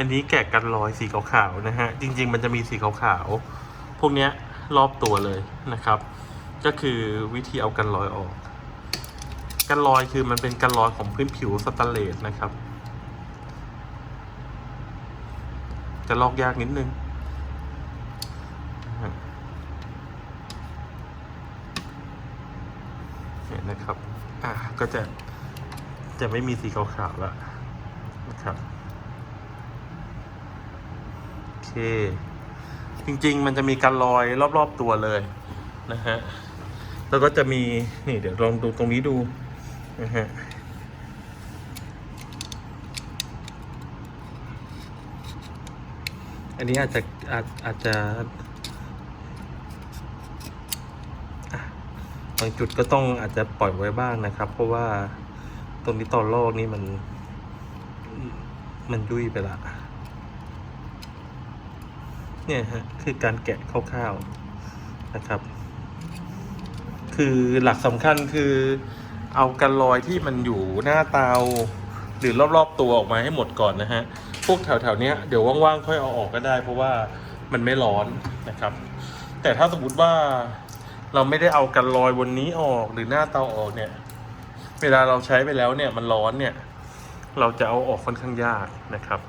อันนี้แกะกันรอยสีขาวๆนะฮะ จริง ๆ มันจะมีสีขาวๆ พวกเนี้ยรอบตัวเลยนะครับ ก็คือวิธีเอากันรอยออก กันรอยคือมันเป็นกันรอยของพื้นผิวสแตนเลสนะครับ จะลอกยากนิดนึงเนี่ยนะครับ อะก็จะจะไม่มีสีขาวๆแล้วนะครับ จริง ๆ มันจะมีการลอยรอบ ๆ ตัวเลยนะฮะ แล้วก็จะมี นี่เดี๋ยวลองดูตรงนี้ดูนะฮะอันนี้อาจจะอาจอาจจะบางจุดก็ต้องอาจจะปล่อยไว้บ้างนะครับ เพราะว่าตรงนี้ตอนลอกนี่มัน มันยุ่ยไปละ เนี่ยฮะคือการแกะคร่าวๆนะครับ คือหลักสำคัญคือเอากันรอยที่มันอยู่หน้าเตา หรือรอบๆตัวออกมาให้หมดก่อนนะฮะ พวกแถวๆเนี้ยเดี๋ยวว่างๆค่อยเอาออกก็ได้ เพราะว่ามันไม่ร้อนนะครับ แต่ถ้าสมมติว่าเราไม่ได้เอากันรอยบนนี้ออกหรือหน้าเตาออกเนี่ย เวลาเราใช้ไปแล้วเนี่ยมันร้อนเนี่ย เราจะเอาออกค่อนข้างยากนะครับ